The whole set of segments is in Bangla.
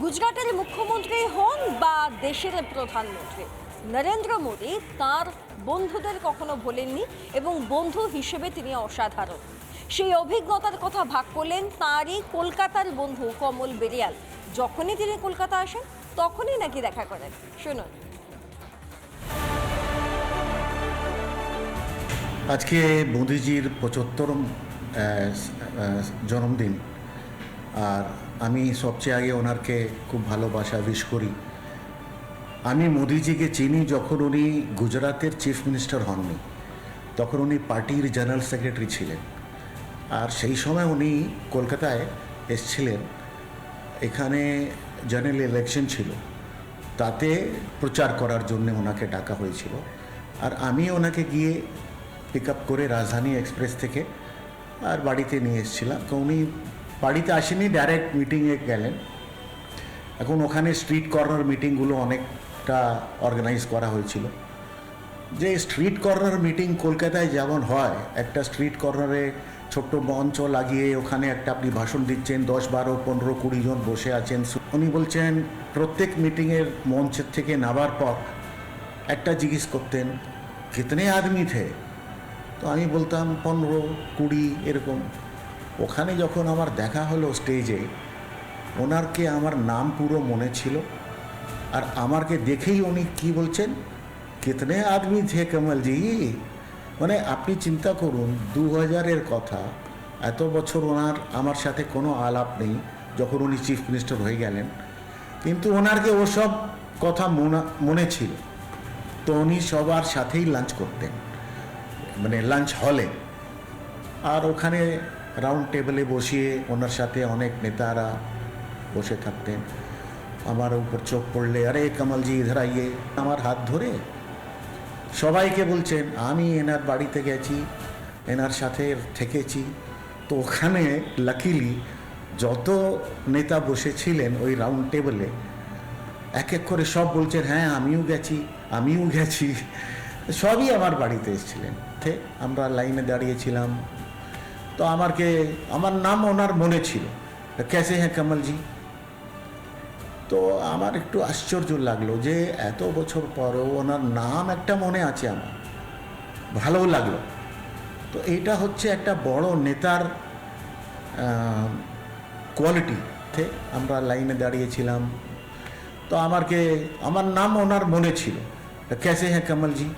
গুজরাটের মুখ্যমন্ত্রী হন বা দেশের প্রধানমন্ত্রী? নরেন্দ্র মোদী তার বন্ধুদের কখনো ভোলেননি এবং বন্ধু হিসেবে তিনি অসাধারণ। সেই অভিজ্ঞতার কথা ভাগ করলেন তারই কলকাতার বন্ধু কমল বেরিয়াল। যখনই তিনি কলকাতা আসেন, তখনই নাকি দেখা করেন। শুনুন। আজকে মোদিজির পঁচাত্তরম জন্মদিন। আর আমি সবচেয়ে আগে ওনারকে খুব ভালোবাসা উইশ করি। আমি মোদিজিকে চিনি যখন উনি গুজরাতের চিফ মিনিস্টার হননি। তখন উনি পার্টির জেনারেল সেক্রেটারি ছিলেন। আর সেই সময় উনি কলকাতায় এসছিলেন। এখানে জেনারেল ইলেকশন ছিল। তাতে প্রচার করার জন্য ওনাকে ডাকা হয়েছিল। আর আমি ওনাকে গিয়ে পিক আপ করে রাজধানী এক্সপ্রেস থেকে আর বাড়িতে নিয়ে এসেছিলাম। তো উনি বাড়িতে আসেনি ডাইরেক্ট মিটিংয়ে গেলেন। এখন ওখানে স্ট্রিট কর্নার মিটিংগুলো অনেকটা অর্গানাইজ করা হয়েছিল। যে স্ট্রিট কর্নার মিটিং কলকাতায় যেমন হয়, একটা স্ট্রিট কর্নারে ছোট্ট মঞ্চ লাগিয়ে ওখানে একটা আপনি ভাষণ দিচ্ছেন, দশ, বারো, পনেরো, কুড়ি জন বসে আছেন। উনি বলছেন, প্রত্যেক মিটিংয়ের মঞ্চের থেকে নামার পর একটা জিজ্ঞেস করতেন, কেতনে আদমি থে? তো আমি বলতাম, পনেরো, কুড়ি, এরকম। ওখানে যখন আমার দেখা হলো স্টেজে ওনারকে আমার নাম পুরো মনে ছিল আর আমারকে দেখেই উনি কি বলছেন, কেতনে আদমি থে কমলজি মানে আপনি চিন্তা করুন দু হাজারের কথা, এত বছর ওনার আমার সাথে কোনো আলাপ নেই, যখন উনি চিফ মিনিস্টার হয়ে গেলেন। কিন্তু ওনারকে ওসব কথা মনে মনে ছিল। তো উনি সবার সাথেই লাঞ্চ করতেন মানে লাঞ্চ হলে আর ওখানে রাউন্ড টেবিলে বসিয়ে ওনার সাথে অনেক নেতারা বসে থাকতেন। আমার উপর চোখ পড়লে, আরে কমলজি, ইধার আইয়ে, আমার হাত ধরে। সবাইকে বলছেন, আমি এনার বাড়িতে গেছি, এনার সাথে থেকেছি। তো ওখানে লাকিলি যত নেতা বসেছিলেন ওই রাউন্ড টেবিলে এক এক করে সব বলছেন হ্যাঁ আমিও গেছি আমিও গেছি। সবই আমার বাড়িতে এসেছিলেন। আমরা লাইনে দাঁড়িয়েছিলাম তো আমারকে, আমার নাম ওনার মনে ছিল। ক্যাসে হ্যাঁ কমলজি তো আমার একটু আশ্চর্য লাগল যে এত বছর পরও ওনার নাম একটা মনে আছে আমার। ভালোও লাগল। তো এইটা হচ্ছে একটা বড় নেতার কোয়ালিটি আমরা লাইনে দাঁড়িয়েছিলাম। তো আমারকে, আমার নাম ওনার মনে ছিল। ক্যাসে হ্যাঁ কমলজি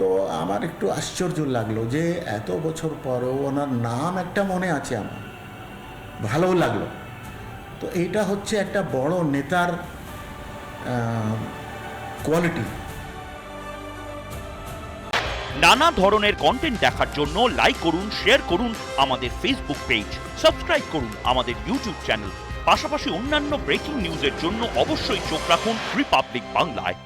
তো আমার একটু আশ্চর্য লাগল যে এত বছর পরও ওনার নাম একটা মনে আছে আমার। ভালোও লাগল। তো এইটা হচ্ছে একটা বড় নেতার কোয়ালিটি নানা ধরনের কন্টেন্ট দেখার জন্য লাইক করুন শেয়ার করুন আমাদের ফেসবুক পেজ সাবস্ক্রাইব করুন আমাদের ইউটিউব চ্যানেল পাশাপাশি অন্যান্য ব্রেকিং নিউজের জন্য অবশ্যই চোখ রাখুন রিপাবলিক বাংলায়